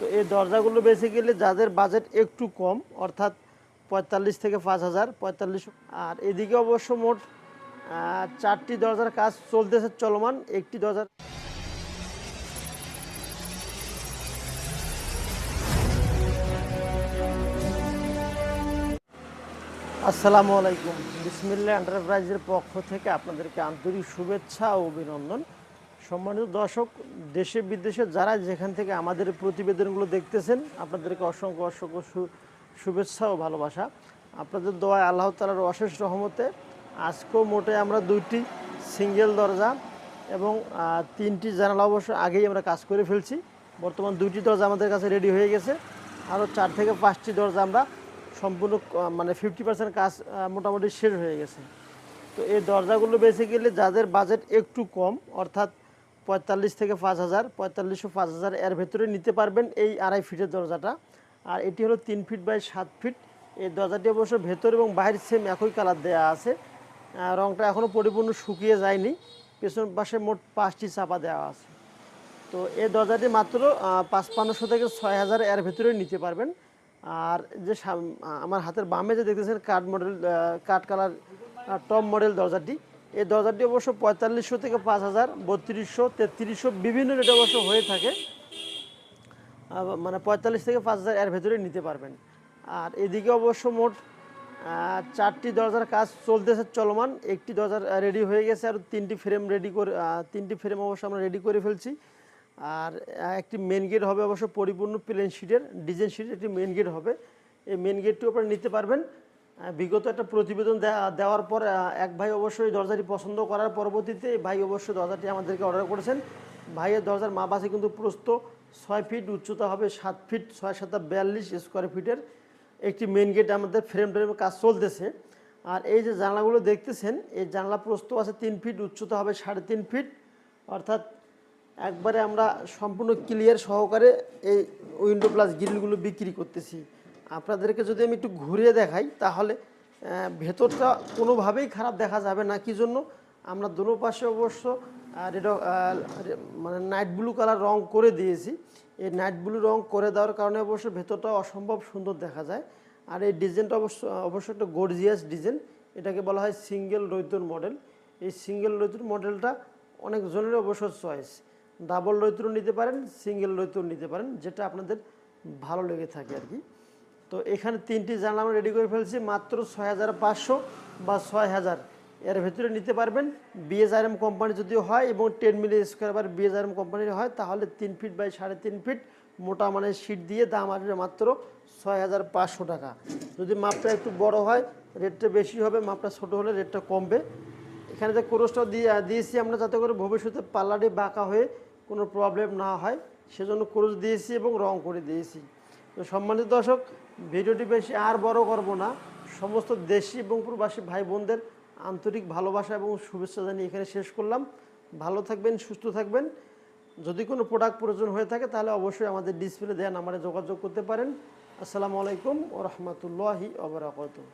তো এই দরজাগুলো বেসিক্যালি যাদের বাজেট একটু কম, অর্থাৎ পঁয়তাল্লিশ থেকে পাঁচ হাজার, পঁয়তাল্লিশ, আর এদিকে অবশ্য মোট চারটি দরজার কাজ চলতেছে চলমান, একটি দরজার আসসালামু আলাইকুম। বিসমিল্লা এন্টারপ্রাইজের পক্ষ থেকে আপনাদেরকে আন্তরিক শুভেচ্ছা ও অভিনন্দন। সম্মানিত দর্শক, দেশে, বিদেশে যারা যেখান থেকে আমাদের প্রতিবেদনগুলো দেখতেছেন, আপনাদেরকে অসংখ্য অসংখ্য শুভেচ্ছা ও ভালোবাসা। আপনাদের দোয়ায় আল্লাহ তালার অশেষ রহমতে আজকেও মোটে আমরা দুইটি সিঙ্গেল দরজা এবং তিনটি জানালা অবশ্য আগেই আমরা কাজ করে ফেলছি। বর্তমান দুইটি দরজা আমাদের কাছে রেডি হয়ে গেছে। আরও চার থেকে পাঁচটি দরজা আমরা সম্পূর্ণ মানে ফিফটি পার্সেন্ট কাজ মোটামুটি শেষ হয়ে গেছে। তো এই দরজাগুলো বেসিক্যালি যাদের বাজেট একটু কম, অর্থাৎ পঁয়তাল্লিশ থেকে পাঁচ হাজার পঁয়তাল্লিশশো পাঁচ হাজার এর ভেতরে নিতে পারবেন এই আড়াই ফিটের দরজাটা। আর এটি হলো তিন ফিট বাই সাত ফিট। এই দরজাটি অবশ্য ভেতর এবং বাইরে সেম একই কালার দেওয়া আছে। রংটা এখনও পরিপূর্ণ শুকিয়ে যায়নি। পেছন পাশে মোট পাঁচটি চাপা দেওয়া আছে। তো এই দরজাটি মাত্র পাঁচ পাঁচপান্নশো থেকে ছয় হাজার এর ভেতরে নিতে পারবেন। আর যে আমার হাতের বামে যে দেখতেছেন কাঠ মডেল কাঠ কালার টপ মডেল দরজাটি এই দরজাটি অবশ্য পঁয়তাল্লিশশো থেকে পাঁচ হাজার, বত্রিশশো, তেত্রিশশো বিভিন্ন রেট অবশ্য হয়ে থাকে। মানে পঁয়তাল্লিশ থেকে পাঁচ হাজার এর ভেতরে নিতে পারবেন। আর এদিকে অবশ্য মোট চারটি দরজার কাজ চলতেছে চলমান। একটি দরজা রেডি হয়ে গেছে আর তিনটি ফ্রেম রেডি করে তিনটি ফ্রেম অবশ্য আমরা রেডি করে ফেলছি। আর একটি মেন গেট হবে অবশ্য পরিপূর্ণ প্লেন শিটের ডিজাইন শিটের একটি মেন গেট হবে। এই মেন গেটটিও আপনারা নিতে পারবেন। বিগত একটা প্রতিবেদন দেওয়ার পর এক ভাই অবশ্যই দরজাটি পছন্দ করার পরবর্তীতে ভাই অবশ্যই দরজাটি আমাদেরকে অর্ডার করেছেন। ভাইয়ের দরজার মাপ আছে কিন্তু প্রস্ত ছয় ফিট উচ্চতা হবে সাত ফিট ছয় সাত বিয়াল্লিশ স্কোয়ার ফিটের একটি মেন গেট আমাদের ফ্রেম ফ্রেম কাজ চলতেছে। আর এই যে জানলাগুলো দেখতেছেন, এই জানলা প্রস্ত আছে তিন ফিট উচ্চতা হবে সাড়ে তিন ফিট অর্থাৎ একবারে আমরা সম্পূর্ণ ক্লিয়ার সহকারে এই উইন্ডো প্লাস গ্রিলগুলো বিক্রি করতেছি। আপনাদেরকে যদি আমি একটু ঘুরিয়ে দেখাই, তাহলে ভেতরটা কোনোভাবেই খারাপ দেখা যাবে না। কি জন্য? আমরা দুনো পাশে অবশ্য রেড- মানে নাইট ব্লু কালার রং করে দিয়েছি। এই নাইট ব্লু রং করে দেওয়ার কারণে অবশ্য ভেতরটা অসম্ভব সুন্দর দেখা যায়। আর এই ডিজাইনটা অবশ্য অবশ্য একটা গর্জিয়াস ডিজাইন। এটাকে বলা হয় সিঙ্গেল রৈতুর মডেল এই সিঙ্গেল রৈতন মডেলটা অনেক জনের অবশ্য চয়েস ডাবল রৈতন নিতে পারেন সিঙ্গেল রৈতন নিতে পারেন, যেটা আপনাদের ভালো লেগে থাকে আর কি। তো এখানে তিনটি জানলা আমরা রেডি করে ফেলছি, মাত্র ছয় হাজার পাঁচশো বা ছয় হাজার। এর ভেতরে নিতে পারবেন বিএসআরএম কোম্পানি যদি হয় এবং ten milli square bar BSRM কোম্পানির হয়, তাহলে তিন ফিট বাই সাড়ে তিন ফিট মোটা মানে সিট দিয়ে দাম আসবে মাত্র ছয় হাজার পাঁচশো টাকা। যদি মাপটা একটু বড় হয় রেটটা বেশি হবে, মাপটা ছোট হলে রেটটা কমবে। এখানে যে ক্রোশটা দিয়ে, দিয়েছি আমরা যাতে করে ভবিষ্যতে পাল্লাটি বাঁকা হয়ে কোনো প্রবলেম না হয়, সেজন্য ক্রোশ দিয়েছি এবং রং করে দিয়েছি। তো সম্মানিত দর্শক, ভিডিওটি বেশি আর বড় করব না। সমস্ত দেশি এবং প্রবাসী ভাই বোনদের আন্তরিক ভালোবাসা এবং শুভেচ্ছা জানিয়ে এখানে শেষ করলাম। ভালো থাকবেন, সুস্থ থাকবেন। যদি কোনো প্রোডাক্ট প্রয়োজন হয়ে থাকে, তাহলে অবশ্যই আমাদের ডিসপ্লে দেওয়া নাম্বারে যোগাযোগ করতে পারেন। আসসালামু আলাইকুম ও রহমতুল্লাহি ওবরাকাতুহ